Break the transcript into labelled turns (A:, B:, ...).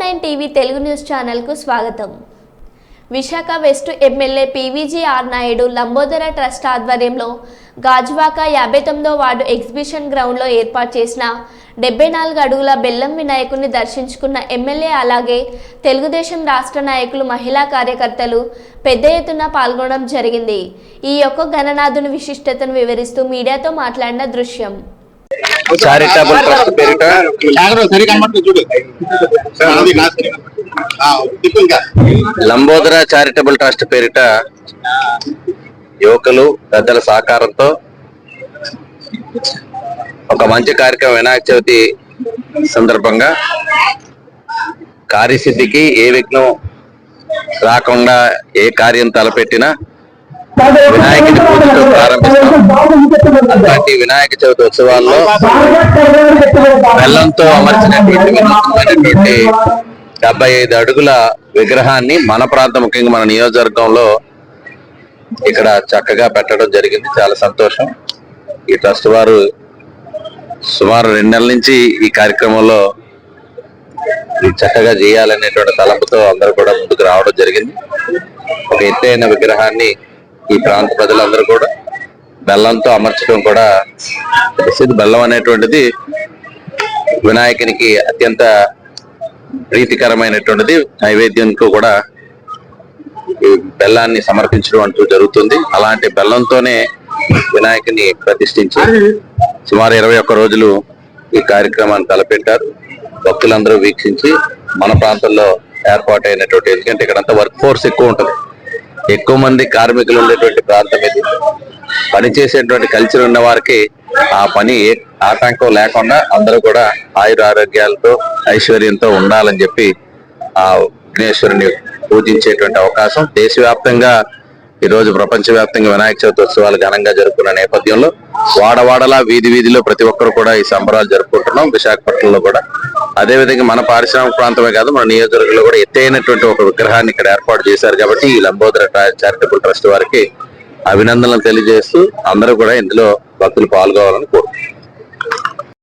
A: Nine TV Telugu news ఛానల్కు స్వాగతం. Visakha west MLA PVG R Naidu Lambodara trust ఆధ్వర్యంలో గాజువాక యాభై తొమ్మిదో వార్డు ఎగ్జిబిషన్ గ్రౌండ్లో ఏర్పాటు చేసిన డెబ్బై నాలుగు అడుగుల బెల్లం వినాయకుడిని దర్శించుకున్న ఎమ్మెల్యే అలాగే తెలుగుదేశం రాష్ట్ర నాయకులు మహిళా కార్యకర్తలు పెద్ద ఎత్తున పాల్గొనడం జరిగింది. ఈ యొక్క గణనాథుని విశిష్టతను వివరిస్తూ మీడియాతో మాట్లాడిన దృశ్యం.
B: చారిటబుల్ ట్రస్ట్ పేరిట లంబోదర చారిటబుల్ ట్రస్ట్ పేరిట యువకులు పెద్దల సహకారంతో ఒక మంచి కార్యక్రమం వినాయక చవితి సందర్భంగా కార్యసిద్ధికి ఏ విఘ్నం రాకుండా ఏ కార్యం తలపెట్టినా ప్రారంభిస్తాం ప్రతి వినాయక చవితి ఉత్సవాల్లో బెల్లంతో అమర్చినటువంటి వినూత్నమైనటువంటి డెబ్బై ఐదు అడుగుల విగ్రహాన్ని మన ప్రాంతం ముఖ్యంగా మన నియోజకవర్గంలో ఇక్కడ చక్కగా పెట్టడం జరిగింది. చాలా సంతోషం. ఈ ట్రస్ట్ వారు సుమారు రెండు నెలల నుంచి ఈ కార్యక్రమంలో చక్కగా చేయాలనేటువంటి తలంపుతో అందరూ కూడా ముందుకు రావడం జరిగింది. ఒక ఎత్తైన విగ్రహాన్ని ఈ ప్రాంత ప్రజలందరూ కూడా బెల్లంతో అమర్చడం కూడా ప్రసిద్ధి బెల్లం అనేటువంటిది వినాయకునికి అత్యంత ప్రీతికరమైనటువంటిది నైవేద్యంకు కూడా ఈ బెల్లాన్ని సమర్పించడం అంటూ జరుగుతుంది. అలాంటి బెల్లంతోనే వినాయకుని ప్రతిష్ఠించి సుమారు ఇరవై ఒక్క రోజులు ఈ కార్యక్రమాన్ని తలపెట్టారు. భక్తులందరూ వీక్షించి మన ప్రాంతంలో ఏర్పాటైనటువంటి ఎందుకంటే ఇక్కడంతా వర్క్ ఫోర్స్ ఎక్కువ ఉంటుంది. ఎక్కువ మంది కార్మికులు ఉండేటువంటి ప్రాంతం ఇది. పనిచేసేటువంటి కల్చర్ ఉన్న వారికి ఆ పని ఏ ఆటంకం లేకుండా అందరూ కూడా ఆయుర ఆరోగ్యాలతో ఐశ్వర్యంతో ఉండాలని చెప్పి ఆ విఘ్నేశ్వరుని పూజించేటువంటి అవకాశం. దేశవ్యాప్తంగా ఈరోజు ప్రపంచవ్యాప్తంగా వినాయక చవితి ఉత్సవాలు ఘనంగా జరుపుకున్న నేపథ్యంలో వాడవాడలా వీధి వీధిలో ప్రతి ఒక్కరు కూడా ఈ సంబరాలు జరుపుకుంటున్నాం విశాఖపట్నంలో కూడా. అదే విధంగా మన పారిశ్రామిక ప్రాంతమే కాదు మన నియోజకవర్గంలో కూడా ఎత్తైనటువంటి ఒక విగ్రహాన్ని ఇక్కడ ఏర్పాటు చేశారు కాబట్టి ఈ లంబోదర చారిటబుల్ ట్రస్ట్ వారికి అభినందనలు తెలియజేస్తూ అందరూ కూడా ఇందులో భక్తులు పాల్గొవాలని కోరుతున్నాం